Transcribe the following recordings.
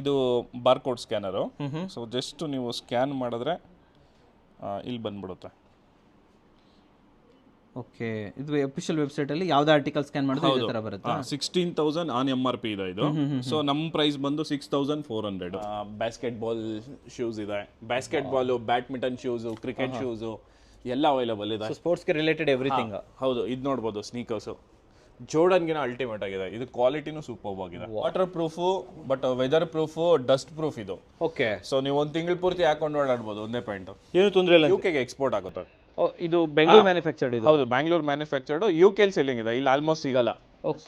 ಇದು barcode scanner. So just ನೀವು scan ಮಾಡಿದ್ರೆ ಇಲ್ಲಿ ಬಂದ್ಬಿಡುತ್ತೆ. ಓಕೆ ಇದು ಅಫಿಷಿಯಲ್ ವೆಬ್ಸೈಟಲ್ಲಿ ಯಾವ್ದು ಆರ್ಟಿಕಲ್ ಸ್ಕ್ಯಾನ್ ಮಾಡಿದ್ರೆ ಇದೇ ಥರ ಬರುತ್ತೆ? Sixteen thousand on M R P ಇದೆ ಇದು. ಸೊ ನಮ್ಮ ಪ್ರೈಸ್ ಬಂದು six thousand four hundred basketball shoes ಇದೆ. Basketball badminton shoes cricket shoes ಎಲ್ಲ ಅವೈಲಬಲ್ ಇದೆ. ಸ್ಪೋರ್ಟ್ಸ್ಗೆ ರಿಲೇಟೆಡ್ ಎವ್ರಿಥಿಂಗ್ ಹೌದು ಇದು ನೋಡ್ಬೋದು ಸ್ನೀಕರ್ಸು ಜೋರ್ಡನ್ಗಿನ ಅಲ್ಟಿಮೇಟ್ ಆಗಿದೆ. ಇದು ಕ್ವಾಲಿಟಿನೂ ಸೂಪರ್ ಆಗಿದೆ. Waterproof but weatherproof dustproof ಇದು. ಓಕೆ ಸೊ ನೀವು ಒಂದು ತಿಂಗಳ ಪೂರ್ತಿ ಹಾಕೊಂಡು ಓಡಾಡ್ಬೋದು ಒಂದೇ ಪಾಯಿಂಟ್ ಏನು ತೊಂದರೆ ಇಲ್ಲ ಯು ಕೆಗೆ ಎಕ್ಸ್ಪೋರ್ಟ್ ಆಗುತ್ತೆ. ಇದು ಬೆಂಗಳೂರು ಮ್ಯಾನುಫ್ಯಾಕ್ಚರ್ಡ್ ಇದು. ಹೌದು ಬ್ಯಾಂಗ್ಳೂರ್ ಮ್ಯಾನುಫ್ಯಾಕ್ಚರ್ಡ್ ಯು ಕೆಲ್ ಸೆಲ್ಲಿಂಗ್ ಇದೆ. ಇಲ್ಲಿ ಆಲ್ಮೋಸ್ಟ್ ಸಿಗಲ್ಲ. ಓಕೆ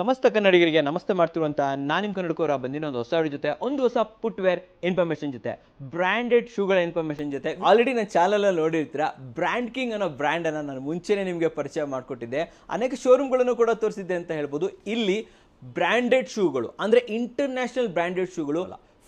ಸಮಸ್ತ ಕನ್ನಡಿಗರಿಗೆ ನಮಸ್ತೆ ಮಾಡ್ತಿರುವಂಥ ನಾನು ನಿಮ್ಮ ಕನ್ನಡಕೋರ ಬಂದಿನ ಒಂದು ಹೊಸ ಜೊತೆ, ಒಂದು ಹೊಸ ಫುಟ್ವೇರ್ ಇನ್ಫಾರ್ಮೇಷನ್ ಜೊತೆ ಬ್ರ್ಯಾಂಡೆಡ್ ಶೂಗಳ ಇನ್ಫಾರ್ಮೇಷನ್ ಜೊತೆ. ಆಲ್ರೆಡಿ ನನ್ನ ಚಾನಲಲ್ಲಿ ನೋಡಿರ್ತೀರ ಬ್ರ್ಯಾಂಡ್ ಕಿಂಗ್ ಅನ್ನೋ ಬ್ರ್ಯಾಂಡನ್ನು ನಾನು ಮುಂಚೆನೇ ನಿಮಗೆ ಪರಿಚಯ ಮಾಡಿಕೊಟ್ಟಿದ್ದೆ. ಅನೇಕ ಶೋರೂಮ್ಗಳನ್ನು ಕೂಡ ತೋರಿಸಿದ್ದೆ ಅಂತ ಹೇಳ್ಬೋದು. ಇಲ್ಲಿ ಬ್ರ್ಯಾಂಡೆಡ್ ಶೂಗಳು ಅಂದರೆ ಇಂಟರ್ನ್ಯಾಷನಲ್ ಬ್ರ್ಯಾಂಡೆಡ್ ಶೂಗಳು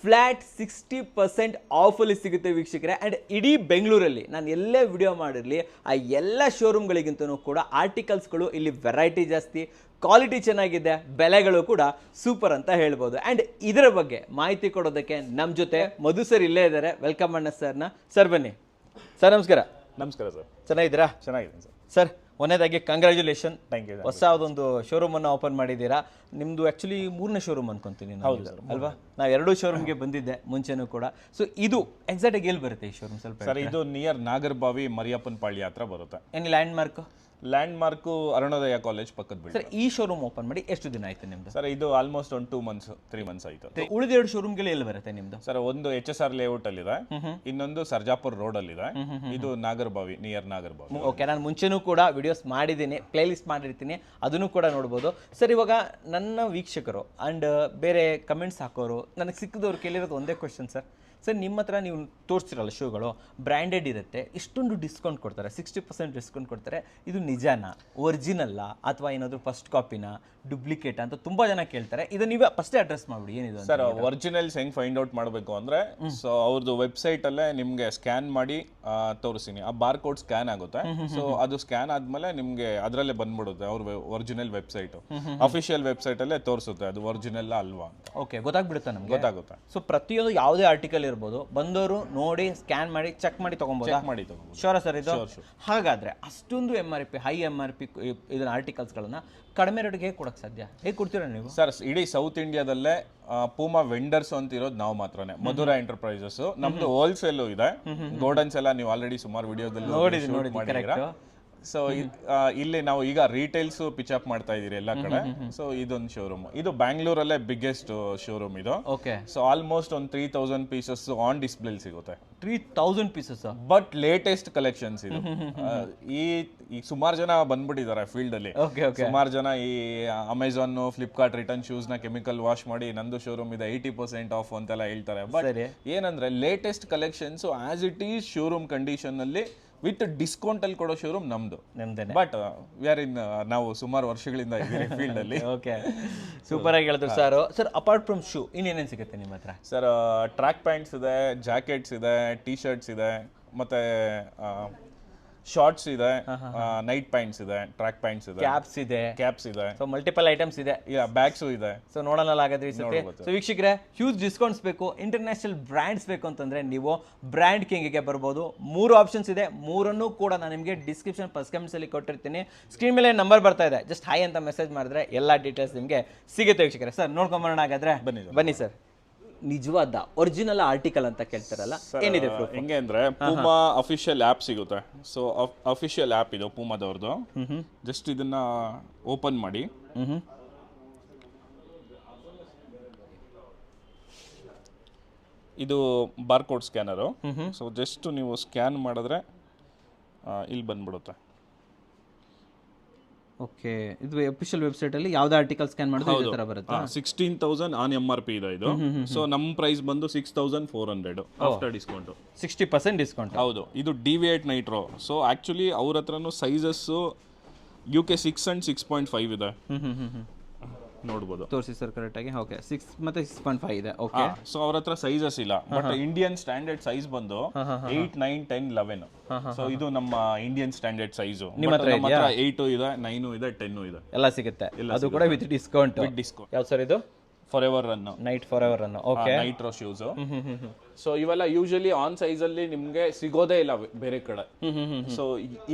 ಫ್ಲ್ಯಾಟ್ ಸಿಕ್ಸ್ಟಿ ಪರ್ಸೆಂಟ್ ಆಫಲ್ಲಿ ಸಿಗುತ್ತೆ ವೀಕ್ಷಕರೇ. ಆ್ಯಂಡ್ ಇಡೀ ಬೆಂಗಳೂರಲ್ಲಿ ನಾನು ಎಲ್ಲೇ ವಿಡಿಯೋ ಮಾಡಿರಲಿ, ಆ ಎಲ್ಲ ಶೋರೂಮ್ಗಳಿಗಿಂತನೂ ಕೂಡ ಆರ್ಟಿಕಲ್ಸ್ಗಳು ಇಲ್ಲಿ ವೆರೈಟಿ ಜಾಸ್ತಿ ಕ್ವಾಲಿಟಿ ಚೆನ್ನಾಗಿದೆ ಬೆಲೆಗಳು ಕೂಡ ಸೂಪರ್ ಅಂತ ಹೇಳ್ಬೋದು. ಆ್ಯಂಡ್ ಇದರ ಬಗ್ಗೆ ಮಾಹಿತಿ ಕೊಡೋದಕ್ಕೆ ನಮ್ಮ ಜೊತೆ ಮಧು ಸರ್ ಇಲ್ಲೇ ಇದ್ದಾರೆ. ವೆಲ್ಕಮ್ ಅಣ್ಣ ಸರ್ನ ಸರ್ ಬನ್ನಿ. ಸರ್ ನಮಸ್ಕಾರ. ನಮಸ್ಕಾರ ಸರ್ ಚೆನ್ನಾಗಿದ್ದೀರಾ? ಚೆನ್ನಾಗಿದ್ದೀನಿ ಸರ್ ಸರ್ ಒಂದನೇದಾಗಿ ಕಂಗ್ರ್ಯಾಚುಲೇಷನ್ ಥ್ಯಾಂಕ್ ಯು ಹೊಸ ಒಂದು ಶೋರೂಮ್ ಅನ್ನು ಓಪನ್ ಮಾಡಿದ್ದೀರಾ? ನಿಮ್ಮದು ಆ್ಯಕ್ಚುಲಿ ಮೂರನೇ ಶೋರೂಮ್ ಅನ್ಕೊಂತೀನಿ ನಾನು ಸರ್ ಅಲ್ವಾ? ನಾವು ಎರಡೂ ಶೋರೂಮ್ಗೆ ಬಂದಿದ್ದೆ ಮುಂಚೆನೂ ಕೂಡ. ಸೊ ಇದು ಎಕ್ಸಾಕ್ಟ್ ಆಗಿ ಎಲ್ಲಿ ಬರುತ್ತೆ ಈ ಶೋರೂಮ್ ಸ್ವಲ್ಪ ಸರ್ ಇದು ನಿಯರ್ ನಾಗರ್ಬಾವಿ ಮರಿಯಪ್ಪನ ಪಾಳ್ಯ ಹತ್ರ ಬರುತ್ತೆ. ಏನು landmark landmark Arunodaya college ಪಕ್ಕದ ಬಿಡಿ ಸರ್ ಈ ಶೋರೂಮ್ ಓಪನ್ ಮಾಡಿ ಎಷ್ಟು ದಿನ ಆಯ್ತು ನಿಮ್ದು? ಸರ್ ಇದು ಆಲ್ಮೋಸ್ಟ್ ಒಂದು ಟೂ ಮಂತ್ಸ್ ತ್ರೀ ಮಂತ್ಸ್ ಆಯ್ತು. ಉಳಿದ ಎರಡು ಶೋರೂಮ್ಗಳು ಎಲ್ಲಿ ಬರುತ್ತೆ ನಿಮ್ದು? ಸರ್ ಒಂದು ಎಚ್ ಎಸ್ ಆರ್ ಲೇಔಟ್ ಅಲ್ಲಿ ಇದೆ ಇನ್ನೊಂದು ಸರ್ಜಾಪುರ್ ರೋಡ್ ಅಲ್ಲಿ ಇದೆ ಇದು ನಾಗರಬಾವಿ ನಿಯರ್ ನಾಗರಬಾವಿ. ಓಕೆ ನಾನು ಮುಂಚೆನೂ ಕೂಡ ವಿಡಿಯೋಸ್ ಮಾಡಿದ್ದೀನಿ ಪ್ಲೇಲಿಸ್ಟ್ ಮಾಡಿರ್ತೀನಿ ಅದನ್ನು ಕೂಡ ನೋಡ್ಬೋದು. ಸರ್ ಇವಾಗ ನನ್ನ ವೀಕ್ಷಕರು ಆ್ಯಂಡ್ ಬೇರೆ ಕಮೆಂಟ್ಸ್ ಹಾಕೋರು ನನಗೆ ಸಿಕ್ಕಿದವ್ರು ಕೇಳಿರೋದು ಒಂದೇ ಕ್ವಶನ್ ಸರ್ ಸರ್ ನಿಮ್ಮ ಹತ್ರ ನೀವು ತೋರಿಸ್ತಿರಲ್ಲ ಶೂಗಳು ಬ್ರ್ಯಾಂಡೆಡ್ ಇರುತ್ತೆ ಇಷ್ಟೊಂದು ಡಿಸ್ಕೌಂಟ್ ಕೊಡ್ತಾರೆ ಸಿಕ್ಸ್ಟಿ ಪರ್ಸೆಂಟ್ ಡಿಸ್ಕೌಂಟ್ ಕೊಡ್ತಾರೆ ಇದು ನಿಜಾನ ಒರಿಜಿನಲ್ಲ ಅಥವಾ ಏನಾದರೂ ಫಸ್ಟ್ ಕಾಪಿನ ಡುಪ್ಲಿಕೇಟ್ ಅಂತ ತುಂಬ ಜನ ಕೇಳ್ತಾರೆ. ಇದು ನೀವೇ ಫಸ್ಟೇ ಅಡ್ರೆಸ್ ಮಾಡ್ಬಿಡಿ ಏನಿದೆ. ಸರ್ ಒರಿಜಿನಲ್ಸ್ ಹೆಂಗೆ ಫೈಂಡ್ ಔಟ್ ಮಾಡಬೇಕು ಅಂದ್ರೆ ಸೊ ಅವ್ರದ್ದು ವೆಬ್ಸೈಟ್ ಅಲ್ಲೇ ನಿಮ್ಗೆ ಸ್ಕ್ಯಾನ್ ಮಾಡಿ ತೋರಿಸ್ತೀನಿ. ಆ ಬಾರ್ ಕೋಡ್ ಸ್ಕ್ಯಾನ್ ಆಗುತ್ತೆ ಸೊ ಅದು ಸ್ಕ್ಯಾನ್ ಆದ್ಮೇಲೆ ನಿಮಗೆ ಅದರಲ್ಲೇ ಬಂದ್ಬಿಡುತ್ತೆ ಅವ್ರ ಒರಿಜಿನಲ್ ವೆಬ್ಸೈಟ್ ಅಫಿಷಿಯಲ್ ವೆಬ್ಸೈಟ್ ಅಲ್ಲೇ ತೋರಿಸುತ್ತೆ ಅದು ಒರಿಜಿನಲ್ ಅಲ್ವಾ ಓಕೆ ಗೊತ್ತಾಗ್ಬಿಡುತ್ತೆ ನಮ್ಗೆ? ಗೊತ್ತಾಗುತ್ತೆ. ಸೊ ಪ್ರತಿಯೊಂದು ಯಾವುದೇ ಆರ್ಟಿಕಲ್ ಇರ್ಬೋದು. ಬಂದವರು ನೋಡಿ ಸ್ಕ್ಯಾನ್ ಮಾಡಿ ಚೆಕ್ ಮಾಡಿ ತೊಗೊಬೋದಾ ಚೆಕ್ ಮಾಡಿ ತಗೋಬೋದು ಶೋರ ಸರ್ ಇದು? ಹಾಗಾದ್ರೆ ಅಷ್ಟೊಂದು M R P high M R P ಇದನ್ನ ಆರ್ಟಿಕಲ್ಸ್ಗಳನ್ನ ಕಡಿಮೆ ರೇಟ್ಗೆ ಹೇಗೆ ಕೊಡಕ್ಕೆ ಸಾಧ್ಯ? ಹೇಗೆ ಕೊಡ್ತೀರಾ ನೀವು? ಸರ್ ಇಡೀ ಸೌತ್ ಇಂಡಿಯಾದಲ್ಲೇ ಪೂಮಾ ವೆಂಡರ್ಸ್ ಅಂತ ಇರೋದು ನಾವು ಮಾತ್ರನೇ. ಮಧುರಾ ಎಂಟರ್ಪ್ರೈಸಸ್ ನಮ್ದು ಹೋಲ್ಸೇಲ್ ಇದೆ. ಗೋಡನ್ಸ್ ಎಲ್ಲ ನೀವು ಆಲ್ರೆಡಿ ಸುಮಾರು ವಿಡಿಯೋದಲ್ಲಿ ಮಾಡಿದ್ದೀರಾ? ಸೊ ಇಲ್ಲಿ ನಾವು ಈಗ ರೀಟೇಲ್ಸ್ ಪಿಚ್ ಅಪ್ ಮಾಡ್ತಾ ಇದೀರಿ ಎಲ್ಲ ಕಡೆ. ಸೊ ಇದೊಂದು ಶೋರೂಮ್ ಇದು ಬ್ಯಾಂಗ್ಳೂರಲ್ಲೇ ಬಿಗ್ಗೆಸ್ಟ್ ಶೋರೂಮ್ ಇದು. ಓಕೆ ಸೊ ಆಲ್ಮೋಸ್ಟ್ ಒಂದು three thousand pieces on display ಸಿಗುತ್ತೆ. Three thousand pieces but latest collections ಇದು. ಈ ಈ ಸುಮಾರು ಜನ ಬಂದ್ಬಿಟ್ಟಿದ್ದಾರೆ ಫೀಲ್ಡ್ ಅಲ್ಲಿ. ಸುಮಾರು ಜನ ಈ ಅಮೆಝಾನ್ ಫ್ಲಿಪ್ಕಾರ್ಟ್ ರಿಟರ್ನ್ ಶೂಸ್ನ ಕೆಮಿಕಲ್ ವಾಶ್ ಮಾಡಿ ನಂದು ಶೋರೂಮ್ ಇದೆ ಏಯ್ಟಿ ಪರ್ಸೆಂಟ್ ಆಫ್ ಅಂತೆಲ್ಲ ಹೇಳ್ತಾರೆ. ಬಟ್ ಏನಂದ್ರೆ latest collections as it is showroom condition ಅಲ್ಲಿ ವಿತ್ ಡಿಸ್ಕೌಂಟ್ ಅಲ್ಲಿ ಕೊಡೋ ಶೋರೂಮ್ ನಮ್ದು. ನಿಮ್ದೇನೆ. ಬಟ್ ವಿ ಆರ್ ಇನ್ ನಾವು ಸುಮಾರು ವರ್ಷಗಳಿಂದ ಇದ್ದೀವಿ ಫೀಲ್ಡ್ ಅಲ್ಲಿ. ಓಕೆ ಸೂಪರ್ ಆಗಿ ಹೇಳಿದ್ರು sir sir apart from shoe ಇನ್ನೇನೇನು ಸಿಗುತ್ತೆ ನಿಮ್ಮ ಹತ್ರ? ಸರ್ ಟ್ರ್ಯಾಕ್ ಪ್ಯಾಂಟ್ಸ್ ಇದೆ ಜಾಕೆಟ್ಸ್ ಇದೆ ಟೀ ಶರ್ಟ್ಸ್ ಇದೆ ಮತ್ತೆ ಶಾರ್ಟ್ಸ್ ಇದೆ ನೈಟ್ ಪ್ಯಾಂಟ್ಸ್ ಇದೆ ಟ್ರ್ಯಾಕ್ ಪ್ಯಾಂಟ್ಸ್ ಇದೆ ಕ್ಯಾಪ್ಸ್ ಇದೆ. ಕ್ಯಾಪ್ಸ್ ಇದೆ. ಸೊ ಮಲ್ಟಿಪಲ್ ಐಟಮ್ಸ್ ಇದೆ. ಬ್ಯಾಗ್ಸ್ ಇದೆ. ಸೊ ನೋಡೋಣ ಹಾಗಾದ್ರೆ ಈ ಸತಿ ಸೊ ವೀಕ್ಷಕರೇ ಹ್ಯೂಜ್ ಡಿಸ್ಕೌಂಟ್ಸ್ ಬೇಕು ಇಂಟರ್ನ್ಯಾಷನಲ್ ಬ್ರ್ಯಾಂಡ್ಸ್ ಬೇಕು ಅಂತಂದ್ರೆ ನೀವು ಬ್ರ್ಯಾಂಡ್ ಕಿಂಗಿಗೆ ಬರ್ಬೋದು. ಮೂರು ಆಪ್ಷನ್ಸ್ ಇದೆ ಮೂರನ್ನು ಕೂಡ ನಾನು ನಿಮಗೆ ಡಿಸ್ಕ್ರಿಪ್ಷನ್ ಫಸ್ಟ್ ಕಮೆಂಟ್ಸ್ ಅಲ್ಲಿ ಕೊಟ್ಟಿರ್ತೀನಿ. ಸ್ಕ್ರೀನ್ ಮೇಲೆ ನಂಬರ್ ಬರ್ತಾ ಇದೆ. ಜಸ್ಟ್ ಹೈ ಅಂತ ಮೆಸೇಜ್ ಮಾಡಿದ್ರೆ ಎಲ್ಲ ಡೀಟೇಲ್ಸ್ ನಿಮಗೆ ಸಿಗುತ್ತೆ ವೀಕ್ಷಕರೇ. ಸರ್ ನೋಡ್ಕೊಂಬರೋಣ ಹಾಗಾದ್ರೆ. ಬನ್ನಿ ಬನ್ನಿ ಸರ್ ನಿಜವಾದ ಒರಿಜಿನಲ್ ಆರ್ಟಿಕಲ್ ಅಂತ ಕೇಳ್ತಾರಲ್ಲ? ಏನಿದೆ? ಹೆಂಗೆ ಅಂದ್ರೆ ಪೂಮಾ ಅಫಿಷಿಯಲ್ ಆ್ಯಪ್ ಸಿಗುತ್ತೆ. ಸೊ ಅಫಿಷಿಯಲ್ ಆ್ಯಪ್ ಇದು ಪೂಮಾದವ್ರದ್ದು ಜಸ್ಟ್ ಇದನ್ನ ಓಪನ್ ಮಾಡಿ. ಇದು ಬಾರ್ಕೋಡ್ ಸ್ಕ್ಯಾನರು ಸೊ ಜಸ್ಟ್ ನೀವು ಸ್ಕ್ಯಾನ್ ಮಾಡಿದ್ರೆ ಇಲ್ಲಿ ಬಂದ್ಬಿಡುತ್ತೆ. ಓಕೆ ಇದು ಅಫಿಷಿಯಲ್ ವೆಬ್ಸೈಟ್ ಅಲ್ಲಿ ಯಾವ್ದು ಆರ್ಟಿಕಲ್ ಸ್ಕ್ಯಾನ್ ಮಾಡಿದ್ರೆ ಇದೇ ತರ ಬರುತ್ತೆ? Sixteen thousand on MRP R P ಇದೆ ಇದು. ಸೊ ನಮ್ಮ ಪ್ರೈಸ್ ಬಂದು six thousand four hundred after discount sixty percent discount ಹೌದು ಇದು ಡಿವಿಯೇಟ್ ನೈಟ್ರೋ ಸೊ ಆಕ್ಚುಲಿ ಅವ್ರ ಹತ್ರನೂ sizes U K six and six point five ಇದೆ. ನೋಡ್ಬೋದು. ತೋರಿಸಿ ಸರ್ ಕರೆಕ್ಟಾಗಿ ಓಕೆ ಸಿಕ್ಸ್ ಮತ್ತೆ ಸಿಕ್ಸ್ ಪಾಯಿಂಟ್ ಫೈವ್ ಇದೆ. ಓಕೆ ಸೊ ಅವ್ರ ಹತ್ರ ಸೈಜಸ್ ಇಲ್ಲ. ಬಟ್ ಇಂಡಿಯನ್ ಸ್ಟ್ಯಾಂಡರ್ಡ್ ಸೈಜ್ ಬಂದು eight nine ten eleven so ಇದು ನಮ್ಮ ಇಂಡಿಯನ್ ಸ್ಟ್ಯಾಂಡರ್ಡ್ ಸೈಜ್ ನಿಮ್ಮ ಹತ್ರ ಏಟು ಇದೆ ನೈನು ಇದೆ ಟೆನ್ನು ಇದೆ. ಎಲ್ಲ ಸಿಗುತ್ತೆ. ಅದು ಕೂಡ ವಿತ್ ಡಿಸ್ಕೌಂಟ್ ವಿತ್ ಡಿಸ್ಕೌಂಟ್ ಯಾವ ಸರ್ ಇದು? Forever run night forever run okay Nitro shoes so ಇವೆಲ್ಲ ಯೂಶಲಿ ಆನ್ ಸೈಜ್ ಅಲ್ಲಿ ನಿಮ್ಗೆ ಸಿಗೋದೇ ಇಲ್ಲ ಬೇರೆ ಕಡೆ. ಸೊ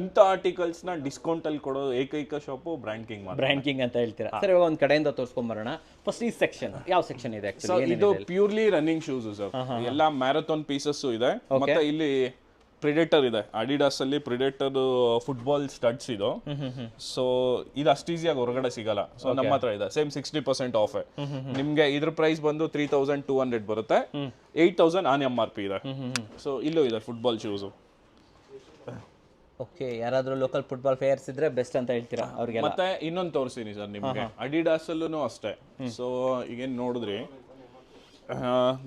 ಇಂಥ ಆರ್ಟಿಕಲ್ಸ್ನ ಡಿಸ್ಕೌಂಟ್ ಅಲ್ಲಿ ಕೊಡೋ ಏಕೈಕ shop Brand King Brand King ಅಂತ ಹೇಳ್ತೀರಾ? ಸರ್ ಇವಾಗ ಒಂದ್ ಕಡೆಯಿಂದ ತೋರಿಸ್ಕೊಂಬರೋಣ ಫಸ್ಟ್ ಈ ಸೆಕ್ಷನ್ ಯಾವ ಸೆಕ್ಷನ್ ಇದೆ ಸೊ ಇದು ಪ್ಯೂರ್ಲಿ ರನ್ನಿಂಗ್ ಶೂಸ್ ಸರ್ ಎಲ್ಲ ಮ್ಯಾರಥಾನ್ ಪೀಸಸ್ ಇದೆ. ಮತ್ತೆ ಇಲ್ಲಿ ಪ್ರಿಡೇಟರ್ ಇದೆ. ಅಡಿಡಾಸ್ ಅಲ್ಲಿ ಪ್ರಿಡೇಟರ್ ಫುಟ್ಬಾಲ್ ಸ್ಟಡ್ಸ್ ಇದು. ಸೊ ಇದು ಅಷ್ಟು ಈಸಿಯಾಗಿ ಹೊರಗಡೆ ಸಿಗಲ್ಲ. ಸೊ ನಮ್ಮ ಹತ್ರ ಇದೆ. ಸೇಮ್ ಸಿಕ್ಸ್ಟಿ ಪರ್ಸೆಂಟ್ ಆಫ್ ನಿಮ್ಗೆ ಇದ್ರ ಪ್ರೈಸ್ ಬಂದು ತ್ರೀ ತೌಸಂಡ್ ಟೂ ಹಂಡ್ರೆಡ್ ಬರುತ್ತೆ. Eight thousand on M R P ಇದೆ. ಸೊ ಇಲ್ಲೂ ಇದೆ ಫುಟ್ಬಾಲ್ ಶೂಸು ಓಕೆ ಯಾರಾದರೂ ಲೋಕಲ್ ಫುಟ್ಬಾಲ್ ಪ್ಲೇಯರ್ಸ್ ಇದ್ರೆ ಬೆಸ್ಟ್ ಅಂತ ಹೇಳ್ತೀರಾ ಅವ್ರಿಗೆ ಮತ್ತೆ ಇನ್ನೊಂದು ತೋರಿಸ್ತೀನಿ ಸರ್ ನಿಮ್ಗೆ. ಅಡಿಡಾಸ್ ಅಲ್ಲೂ ಅಷ್ಟೇ. ಸೊ ಈಗೇನು ನೋಡಿದ್ರಿ?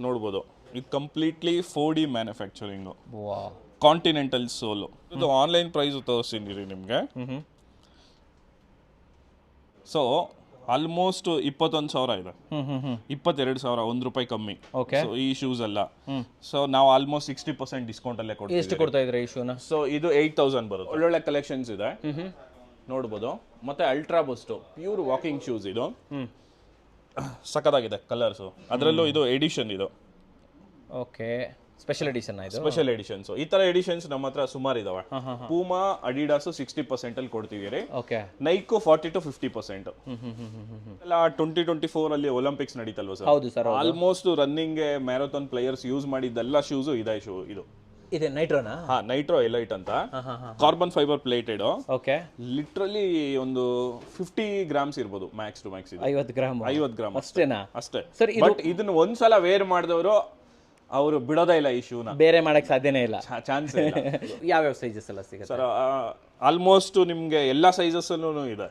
ನೋಡ್ಬೋದು. ಇದು completely four D manufacturing continental sole ಇದು ಆನ್ಲೈನ್ ಪ್ರೈಸ್ ತೋರಿಸ್ತೀನಿ ನಿಮಗೆ. ಸೊ ಆಲ್ಮೋಸ್ಟ್ ಇಪ್ಪತ್ತೊಂದು ಸಾವಿರ ಇದೆ. ಇಪ್ಪತ್ತೆರಡು ಸಾವಿರ ಒಂದು ರೂಪಾಯಿ ಕಮ್ಮಿ. ಓಕೆ ಸೊ ಈ ಶೂಸ್ ಎಲ್ಲ. ಸೊ ನಾವು ಆಲ್ಮೋಸ್ಟ್ ಸಿಕ್ಸ್ಟಿ ಪರ್ಸೆಂಟ್ ಡಿಸ್ಕೌಂಟ್ ಅಲ್ಲೇ ಕೊಡ್ತೀವಿ ಎಷ್ಟು ಕೊಡ್ತಾ ಇದ್ರೆ ಈ ಶೂನ ಸೊ ಇದು ಏಯ್ಟ್ ತೌಸಂಡ್ ಬರುತ್ತೆ. ಒಳ್ಳೊಳ್ಳೆ ಕಲೆಕ್ಷನ್ಸ್ ಇದೆ. ನೋಡ್ಬೋದು. ಮತ್ತೆ Ultra Boost pure walking shoes ಇದು. ಸಖತ್ತಾಗಿದೆ ಕಲರ್ಸು ಅದರಲ್ಲೂ ಇದು ಎಡಿಷನ್ ಇದು. Okay special edition special editions ಈ ತರ ಎಡಿಷನ್ಸ್ ನಮ್ಮ ಹತ್ರ ಸುಮಾರು ಇದಾವೆ. ಪೂಮಾ ಅಡಿಡಾಸ್ ಸಿಕ್ಸ್ಟಿ ಪರ್ಸೆಂಟ್ ಅಲ್ಲಿ ಕೊಡ್ತೀವಿ okay Nike forty to fifty percent twenty twenty four ಅಲ್ಲಿ ಒಲಿಂಪಿಕ್ಸ್ ನಡೀತಲ್ವ ಸರ್? ಹೌದು sir almost running marathon players use ಮಾಡಿದ್ದೆಲ್ಲ ಶೂಸ್ ಇದೆ ಶೂ ಇದು. ಇದೆ ನೈಟ್ರೋನಾ ಹಾ ನೈಟ್ರೋ ಎಲೈಟ್ ಅಂತ. Carbon fibre plated okay literally ಒಂದು ಫಿಫ್ಟಿ ಗ್ರಾಮ್ಸ್ ಇರ್ಬೋದು ಮ್ಯಾಕ್ಸ್ ಟು ಮ್ಯಾಕ್ಸ್ ಐವತ್ತು ಗ್ರಾಮ್. ಐವತ್ತು ಗ್ರಾಮ್ ಅಷ್ಟೇನಾ? ಅಷ್ಟೇ. ಸರ್ ಬಟ್ ಇದನ್ನ ಒಂದ್ಸಲ ವೇರ್ ಮಾಡಿದವರು ಅವರು ಬಿಡೋದೇ ಇಲ್ಲ ಈ ಶೂನ. ಬೇರೆ ಮಾಡಕ್ ಸಾಧ್ಯನೇ ಇಲ್ಲ. ಚಾನ್ಸ್ ಇಲ್ಲ. ಯಾವ್ಯಾವ ಸೈಜಸ್ ಎಲ್ಲ ಸಿಗುತ್ತೆ? ಸರ್ ಆಲ್ಮೋಸ್ಟ್ ನಿಮ್ಗೆ ಎಲ್ಲಾ ಸೈಜಸ್ ಅಲ್ಲೂ ಇದೆ.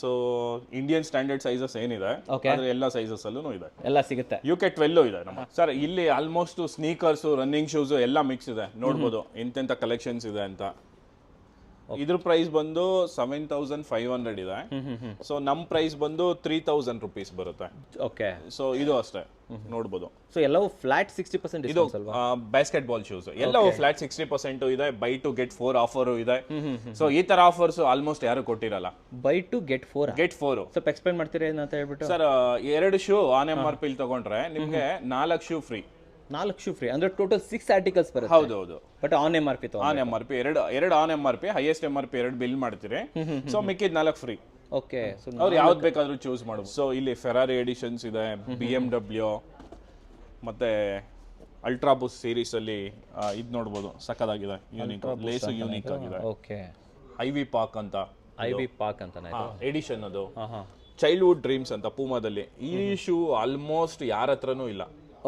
ಸೊ ಇಂಡಿಯನ್ ಸ್ಟ್ಯಾಂಡರ್ಡ್ ಸೈಜಸ್ ಏನಿದೆ. ಆದ್ರೆ ಎಲ್ಲಾ ಸೈಜಸ್ ಅಲ್ಲೂ ಇದೆ. ಎಲ್ಲ ಸಿಗುತ್ತೆ. ಯು ಕೆ ಟ್ವೆಲ್ ಇದೆ ನಮ್ಮ. ಸರ್ ಇಲ್ಲಿ ಆಲ್ಮೋಸ್ಟ್ ಸ್ನೀಕರ್ಸ್ ರನ್ನಿಂಗ್ ಶೂಸ್ ಎಲ್ಲ ಮಿಕ್ಸ್ ಇದೆ. ನೋಡ್ಬೋದು ಎಂತೆಂತ ಕಲೆಕ್ಷನ್ಸ್ ಇದೆ ಅಂತ. ಇದ್ರ ಪ್ರೈಸ್ ಬಂದು ಸೆವೆನ್ ತೌಸಂಡ್ ಫೈವ್ ಹಂಡ್ರೆಡ್ ಇದೆ. ಸೊ ನಮ್ ಪ್ರೈಸ್ ಬಂದು ತ್ರೀ ತೌಸಂಡ್ ರುಪೀಸ್ ಬರುತ್ತೆ. ಓಕೆ ಸೊ ಇದು ಅಷ್ಟೇ. ನೋಡ್ಬೋದು. ಸೊ ಎಲ್ಲವೂ ಫ್ಲಾಟ್ ಸಿಕ್ಸ್ಟಿ ಪರ್ಸೆಂಟ್ ಇದು ಬ್ಯಾಸ್ಕೆಟ್ ಬಾಲ್ ಶೂಸ್ ಎಲ್ಲವೂ ಫ್ಲಾಟ್ ಸಿಕ್ಸ್ಟಿ ಪರ್ಸೆಂಟ್ ಇದೆ. Buy two get four offer ಇದೆ. ಸೊ ಈ ತರ ಆಫರ್ಸ್ ಆಲ್ಮೋಸ್ಟ್ ಯಾರು ಕೊಟ್ಟಿರಲ್ಲ. Buy two get four get four ಸ್ವಲ್ಪ ಎಕ್ಸ್ಪ್ಲೈನ್ ಮಾಡ್ತೀರಾ ಏನಂತ ಹೇಳ್ಬಿಟ್ಟು? ಸರ್ ಎರಡು ಶೂ ಆನ್ ಎಂ ಆರ್ ಪಿಲ್ ತಗೊಂಡ್ರೆ ನಿಮ್ಗೆ ನಾಲ್ಕು ಶೂ ಫ್ರೀ ನಾಲ್ಕು ಶೂ ಫ್ರೀ ಅಂದ್ರೆ ಟೋಟಲ್ ಸಿಕ್ಸ್ ಆರ್ಟಿಕಲ್ಸ್ ಬರುತ್ತೆ. ಹೌದು ಹೌದು. But on M R P on M R P ಎರಡು ಎರಡು on M R P highest M R P ಎರಡು ಬಿಲ್ ಮಾಡ್ತೀರಿ. ಸೊ ಮಿಕ್ಕಿದ ನಾಲ್ಕು ಫ್ರೀ ಓಕೆ ಅವ್ರು ಯಾವ್ದು ಬೇಕಾದ್ರೂ ಚೂಸ್ ಮಾಡ್ಬೋದು. ಸೊ ಇಲ್ಲಿ ಫೆರಾರಿ ಎಡಿಷನ್ಸ್ ಇದೆ ಬಿ ಎಂ ಡಬ್ಲ್ಯೂ ಮತ್ತೆ ಅಲ್ಟ್ರಾ ಬುಸ್ ಸೀರೀಸ್ ಅಲ್ಲಿ ಇದು ನೋಡ್ಬೋದು. ಸಕ್ಕದಾಗಿದೆ ಯೂನಿಕ್ ಲೇಸ್ ಯೂನಿಕ್ ಆಗಿದೆ. ಓಕೆ ಐ ವಿ ಪಾಕ್ ಅಂತ ಐ ವಿ ಪಾಕ್ ಅಂತ ಎಡಿಷನ್ ಅದು. ಚೈಲ್ಡ್ಹುಡ್ ಡ್ರೀಮ್ಸ್ ಅಂತ ಪೂಮಾದಲ್ಲಿ ಈ ಶೂ ಆಲ್ಮೋಸ್ಟ್ ಯಾರ ಹತ್ರನೂ ಇಲ್ಲ.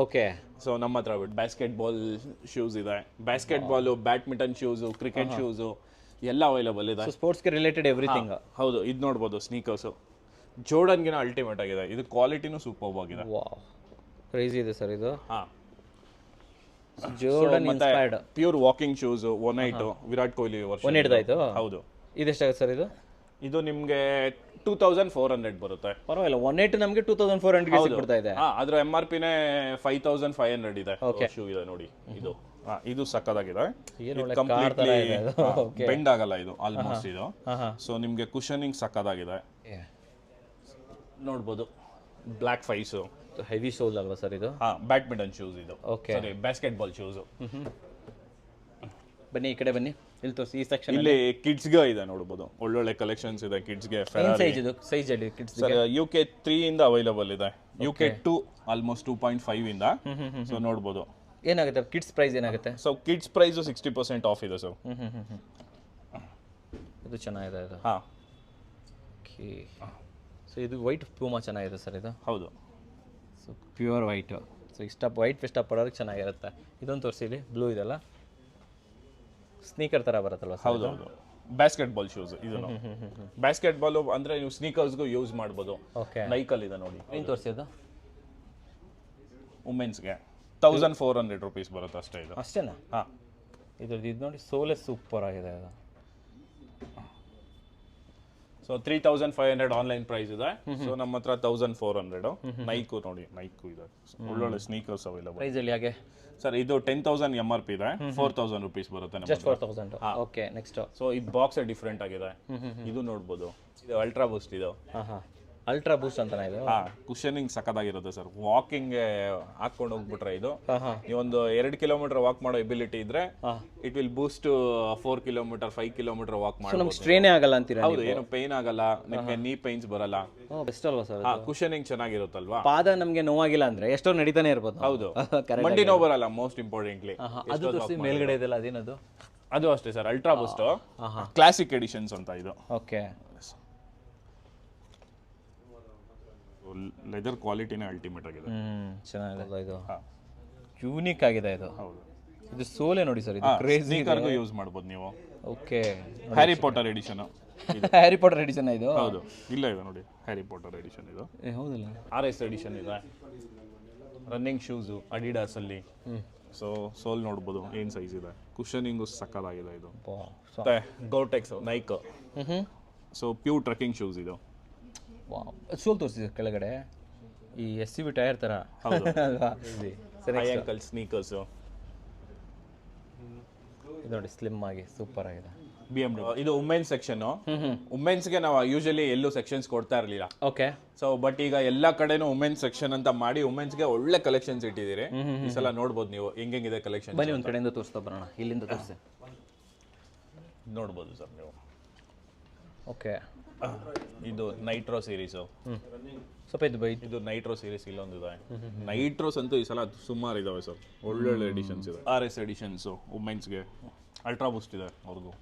ಓಕೆ ಸೊ ನಮ್ಮ ಹತ್ರ ಬ್ಯಾಸ್ಕೆಟ್ ಬಾಲ್ ಶೂಸ್ ಇದೆ. Basketball badminton shoes cricket shoes ಎಲ್ಲ ಅವೈಲೇಬಲ್ ಇದೆ. ಸ್ಪೋರ್ಟ್ಸ್ಗೆ ರಿಲೇಟೆಡ್ ಎವ್ರಿಥಿಂಗ್ ಹೌದು. ಇದು ನೋಡ್ಬೋದು ಸ್ನೀಕರ್ಸು ಜೋರ್ಡನ್ಗಿನ ಅಲ್ಟಿಮೇಟ್ ಆಗಿದೆ. ಇದು ಕ್ವಾಲಿಟಿನೂ ಸೂಪರ್ ಆಗಿದೆ. ಕ್ರೇಜಿ ಇದೆ ಸರ್ ಇದು. ಹಾ. Jordan inspired pure walking shoes one eight Virat Kohli ವರ್ಷ ಒನ್ ಆಯ್ತು? ಹೌದು. ಇದೆಷ್ಟಾಗುತ್ತೆ ಸರ್ ಇದು? ಇದು ನಿಮ್ಗೆ ಟೂ ತೌಸಂಡ್ ಫೋರ್ ಹಂಡ್ರೆಡ್ ಬರುತ್ತೆ. ಪರವಾಗಿಲ್ಲ ಒನ್ ಏಟ್ ನಮಗೆ ಟೂ ತೌಸಂಡ್ ಫೋರ್ ಹಂಡ್ರೆಡ್ ಸಿಗ್ಬಿಡ್ತಾ ಇದೆ. ಹಾ ಅದ್ರ ಎಂ ಆರ್ ಪಿನೇ ಫೈವ್ ತೌಸಂಡ್ ಫೈವ್ ಹಂಡ್ರೆಡ್ ಇದೆ. ಶೂ ಇದೆ ನೋಡಿ ಇದು. ಹಾ, ಇದು ಸಕ್ಕದಾಗಿದೆ. ಬೆಂಡ್ ಆಗಲ್ಲ ಇದು ಆಲ್ಮೋಸ್ಟ್ ಇದು. ಸೊ ನಿಮಗೆ ಕುಶನಿಂಗ್ ಸಕ್ಕದಾಗಿದೆ ನೋಡ್ಬೋದು ಬ್ಲ್ಯಾಕ್ ಫೈಸು ಹೆವಿ ಸೋಲ್ ಅಲ್ವಾ ಸರ್ ಇದು? ಹಾ ಬ್ಯಾಡ್ಮಿಂಟನ್ ಶೂಸ್ ಇದು. ಓಕೆ ಸರಿ ಬಾಸ್ಕೆಟ್ ಬಾಲ್ ಶೂಸು ಬನ್ನಿ ಈ ಕಡೆ ಬನ್ನಿ. ಇಲ್ಲಿ ತೋರಿಸಿ ಈ ಸೆಕ್ಷನ್ ಇಲ್ಲಿ ಕಿಡ್ಸ್ಗೆ ಇದೆ ನೋಡ್ಬೋದು. ಒಳ್ಳೊಳ್ಳೆ ಕಲೆಕ್ಷನ್ಸ್ ಇದೆ ಕಿಡ್ಸ್ಗೆ ಏನು ಸೈಜ್ ಇದು ಸೈಜ್ ಹೇಳಿ kids sir U K three ಇಂದ ಅವೈಲಬಲ್ ಇದೆ. U K two almost two point five ಇಂದ. ಸೊ ನೋಡ್ಬೋದು. ಏನಾಗುತ್ತೆ? ಕಿಡ್ಸ್ ಪ್ರೈಸ್ ಏನಾಗುತ್ತೆ? So kids price sixty percent off ಇದೆ ಸರ್ ಇದು ಚೆನ್ನಾಗಿದೆ ಇದು. ಹಾಂ. ಓಕೆ ಸೊ ಇದು ವೈಟ್ ಪೂಮಾ ಚೆನ್ನಾಗಿದೆ ಸರ್ ಇದು. ಹೌದು. ಸೊ ಪ್ಯೂರ್ ವೈಟು ಸೊ ಇಷ್ಟ ವೈಟ್ ಇಷ್ಟಪಡೋರಿಗೆ ಚೆನ್ನಾಗಿರುತ್ತೆ. ಇದೊಂದು ತೋರಿಸಿ ಇಲ್ಲಿ ಬ್ಲೂ ಇದೆಲ್ಲ ಸ್ನೀಕರ್ ಥರ ಬರುತ್ತಲ್ವ ಸರ್ ಹೌದು ಹೌದು. ಬ್ಯಾಸ್ಕೆಟ್ ಬಾಲ್ ಶೂಸ್ ಇದು ಬ್ಯಾಸ್ಕೆಟ್ ಬಾಲ್ ಅಂದ್ರೆ ನೀವು ಸ್ನೀಕರ್ಸ್ಗೂ ಯೂಸ್ ಮಾಡ್ಬೋದು. ಓಕೆ ನೈಕಲ್ ಇದೆ ನೋಡಿ. ಏನು ತೋರಿಸಿದ್ದು? ವುಮೆನ್ಸ್ಗೆ ತೌಸಂಡ್ ಫೋರ್ ಹಂಡ್ರೆಡ್ ರುಪೀಸ್ ಬರುತ್ತೆ ಅಷ್ಟೇ ಇದು. ಅಷ್ಟೇನಾ? ಹಾಂ. ಇದ್ರದ್ದು ಇದು ನೋಡಿ ಸೋಲೆ ಸೂಪರ್ ಆಗಿದೆ ಅದು. So three thousand five hundred online price ಇದೆ. ಸೊ ನಮ್ಮ ಹತ್ರ ತೌಸಂಡ್ ಫೋರ್ ಹಂಡ್ರೆಡ್ ನೈಕು ನೋಡಿ ನೈಕು ಇದೆ. ಒಳ್ಳೊಳ್ಳೆ ಸ್ನೀಕರ್ಸ್ ಅವೈಲಬಲ್ ಪ್ರೈಸ್ ಹೇಳಿ ಹಾಗೆ? ಸರ್ ಇದು ten thousand M R P ಇದೆ. ಫೋರ್ ತೌಸಂಡ್ ರುಪೀಸ್ ಬರುತ್ತೆ just four thousand okay next so ಈ ಬಾಕ್ಸ್ ಡಿಫ್ರೆಂಟ್ ಆಗಿದೆ. ಇದು ನೋಡ್ಬೋದು. ಇದು ಅಲ್ಟ್ರಾ ಬೂಸ್ಟ್ ಇದು. ಅಲ್ಟ್ರಾ ಬೂಸ್ಟ್ ಅಂತನಾ ಇದು? ಹಾ ಕುಷನಿಂಗ್ ಸಖತ್ತಾಗಿರುತ್ತೆ ಸರ್ ವಾಕಿಂಗ್ ಹಾಕೊಂಡು ಹೋಗ್ಬಿಟ್ರೆ ಇದು. ನೀವೊಂದು ಎರಡು ಕಿಲೋಮೀಟರ್ ವಾಕ್ ಮಾಡೋ ಎಬಿಲಿಟಿ ಇದ್ರೆ it will boost four kilometre five kilometre walk ಮಾಡಿ ಸ್ಟ್ರೇನೇ ಆಗಲ್ಲ ಅಂತೀರಾ ಹೌದು ಏನು ಪೈನ್ ಆಗಲ್ಲ ನಿಮಗೆ ನೀ ಪೈನ್ಸ್ ಬರಲ್ಲ. ಬೆಸ್ಟ್ ಅಲ್ವಾ ಸರ್ ಕುಷನಿಂಗ್ ಚೆನ್ನಾಗಿರುತ್ತಲ್ವಾ? ಪಾದ ನಮಗೆ ನೋವಾಗಿಲ್ಲ ಅಂದ್ರೆ ಎಷ್ಟೋ ನಡೀತಾನೆ ಇರ್ಬೋದು. ಹೌದು. ಮಂಡಿ ನೋವು ಬರಲ್ಲ ಮೋಸ್ಟ್ ಇಂಪಾರ್ಟೆಂಟ್ಲಿ. ಅದು ಮೇಲ್ಗಡೆ ಇದೆಲ್ಲ ಅದೇನದು? ಅದು ಅಷ್ಟೇ sir Ultra Boost classic editions ಅಂತ ಇದು. ಓಕೆ ಲೆದರ್ ಕ್ವಾಲಿಟಿನೇ ಅಲ್ಟಿಮೇಟ್ ಆಗಿದೆ. ಹ್ಮ್ ಚೆನ್ನಾಗಿದೆ. ಇದು? ಹಾ. ಯೂನಿಕ್ ಆಗಿದೆ ಇದು. ಹೌದು. ಇದು ಸೋಲೆ ನೋಡಿ ಸರ್ ಇದು ಕ್ರೇಜಿ ಸ್ನೀಕರ್ಗೂ ಯೂಸ್ ಮಾಡ್ಬೋದು ನೀವು. Okay. Harry Potter edition Harry Potter edition ಇದು? ಹೌದು. ಇಲ್ಲ ಇದೆ ನೋಡಿ. ಹ್ಯಾರಿ ಪಾಟರ್ ಎಡಿಷನ್ ಇದು. ಏ, ಹೌದಲ್ಲ? ಆರ್ ಎಸ್ ಎಡಿಷನ್ ಇದೆ. ರನ್ನಿಂಗ್ ಶೂಸು ಅಡಿಡಾಸ್ ಅಲ್ಲಿ. ಸೊ ಸೋಲ್ ನೋಡ್ಬೋದು ಏನು ಸೈಜ್ ಇದೆ. ಕುಷನಿಂಗು ಸಕ್ಕದಾಗಿದೆ ಇದು. Goretex Nike hmm hmm. So pure trekking shoes ಇದು. ಸೋಲ್ ತೋರಿಸಿದೆ ಕೆಳಗಡೆ? ಈ ಎಸ್ ಸಿ ಬಿ ಟೈರ್ ಥರ ಹೌದು. ಅಲ್ವಾ? ಸರಿ ಸ್ನೀಕರ್ಸು ನೋಡಿ ಸ್ಲಿಮ್ ಆಗಿ ಸೂಪರ್ ಆಗಿದೆ. ಬಿ ಎಂ ಇದು ವುಮೆನ್ಸ್ ಸೆಕ್ಷನ್ ವುಮೆನ್ಸ್ಗೆ ನಾವು ಯೂಶಲಿ ಎಲ್ಲೂ ಸೆಕ್ಷನ್ಸ್ ಕೊಡ್ತಾ ಇರಲಿಲ್ಲ. ಓಕೆ ಸೊ ಬಟ್ ಈಗ ಎಲ್ಲ ಕಡೆನೂ ವುಮೆನ್ಸ್ ಸೆಕ್ಷನ್ ಅಂತ ಮಾಡಿ ವುಮೆನ್ಸ್ಗೆ ಒಳ್ಳೆ ಕಲೆಕ್ಷನ್ಸ್ ಇಟ್ಟಿದ್ದೀರಿ. ಈ ಸಲ ನೋಡ್ಬೋದು ನೀವು ಹೆಂಗೆಂಗಿದೆ ಕಲೆಕ್ಷನ್ ಬನ್ನಿ ಒಂದು ಕಡೆಯಿಂದ ತೋರಿಸ್ತಾ ಬರೋಣ. ಇಲ್ಲಿಂದ ತೋರಿಸಿ. ನೋಡ್ಬೋದು ಸರ್ ನೀವು. ಓಕೆ. ಇದು ನೈಟ್ರೋ ಸೀರೀಸು ಹ್ಞೂ ಸ್ವಲ್ಪ ಇದು ಬೈ ಇದು ನೈಟ್ರೋ ಸೀರೀಸ್ ಇಲ್ಲೊಂದಿದೆ. ನೈಟ್ರೋಸ್ ಅಂತೂ ಈ ಸಲ ಸುಮಾರು ಇದಾವೆ ಸರ್. ಒಳ್ಳೊಳ್ಳೆ ಎಡಿಷನ್ಸ್ ಇದೆ. ಆರ್ ಎಸ್ ಎಡಿಷನ್ಸು ವುಮೆನ್ಸ್ಗೆ ಅಲ್ಟ್ರಾ ಬೂಸ್ಟ್ ಇದೆ ಅವ್ರಿಗೂ